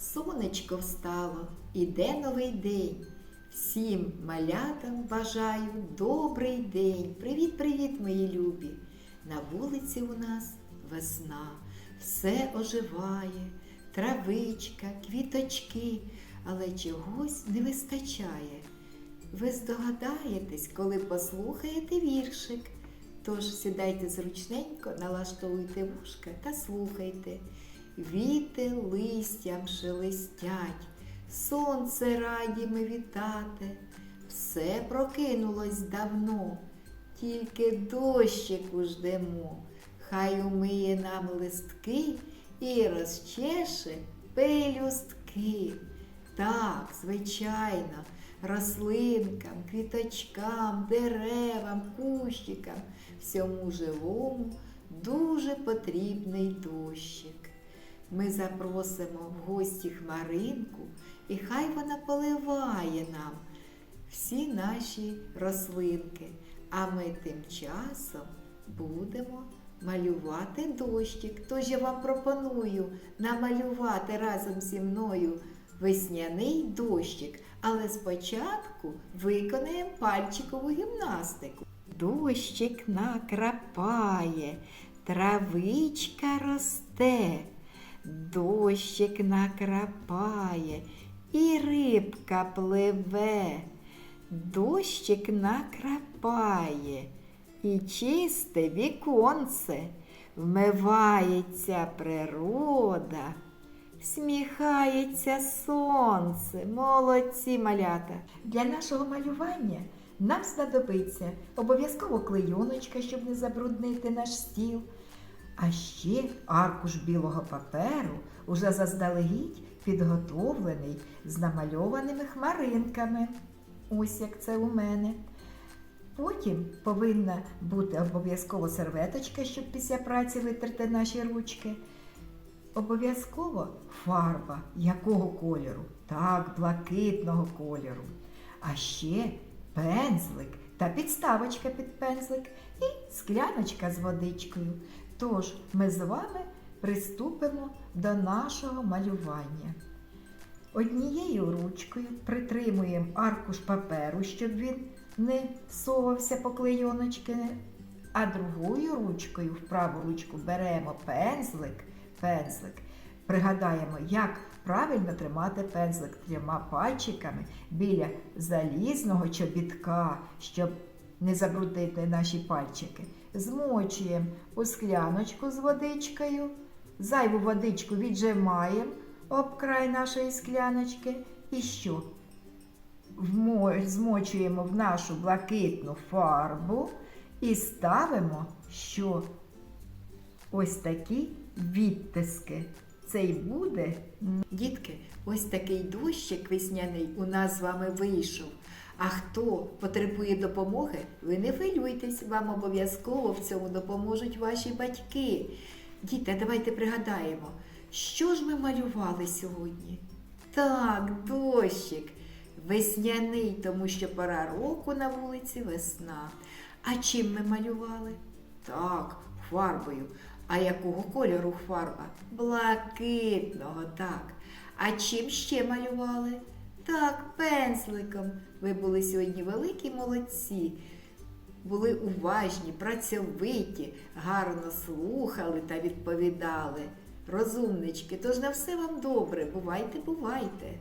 Сонечко встало, іде новий день. Всім малятам бажаю добрий день. Привіт-привіт, мої любі! На вулиці у нас весна, все оживає, травичка, квіточки, але чогось не вистачає. Ви здогадаєтесь, коли послухаєте віршик. Тож сідайте зручненько, налаштовуйте вушка та слухайте. Віти листям шелестять, сонце раді ми вітати. Все прокинулось давно, тільки дощику ждемо. Хай умиє нам листки і розчеше пелюстки. Так, звичайно, рослинкам, квіточкам, деревам, кущикам, всьому живому дуже потрібний дощик. Ми запросимо в гості хмаринку, і хай вона поливає нам всі наші рослинки, а ми тим часом будемо малювати дощик. Тож я вам пропоную намалювати разом зі мною весняний дощик, але спочатку виконаємо пальчикову гімнастику. Дощик накрапає, травичка росте, дощик накрапає, і рибка пливе, дощик накрапає, і чисте віконце, вмивається природа. Сміхається сонце, молодці малята. Для нашого малювання нам знадобиться обов'язково клейоночка, щоб не забруднити наш стіл. А ще аркуш білого паперу, уже заздалегідь підготовлений з намальованими хмаринками. Ось як це у мене. Потім повинна бути обов'язково серветочка, щоб після праці витерти наші ручки. Обов'язково фарба якого кольору? Так, блакитного кольору. А ще пензлик та підставочка під пензлик і скляночка з водичкою. Тож ми з вами приступимо до нашого малювання. Однією ручкою притримуємо аркуш паперу, щоб він не совався по клейоночки, а другою ручкою, в праву ручку, беремо пензлик, пензлик. Пригадаємо, як правильно тримати пензлик трьома пальчиками біля залізного чобітка, щоб не забруднити наші пальчики. Змочуємо у скляночку з водичкою, зайву водичку віджимаємо об край нашої скляночки. І що? Змочуємо в нашу блакитну фарбу і ставимо, що ось такі відтиски. Це й буде. Дітки, ось такий дощик весняний у нас з вами вийшов. А хто потребує допомоги, ви не хвилюйтесь, вам обов'язково в цьому допоможуть ваші батьки. Діти, давайте пригадаємо, що ж ми малювали сьогодні? Так, дощик. Весняний, тому що пора року на вулиці весна. А чим ми малювали? Так, фарбою. А якого кольору фарба? Блакитного, так. А чим ще малювали? Так, пензликом. Ви були сьогодні великі молодці. Були уважні, працьовиті, гарно слухали та відповідали. Розумнички, тож на все вам добре. Бувайте, бувайте.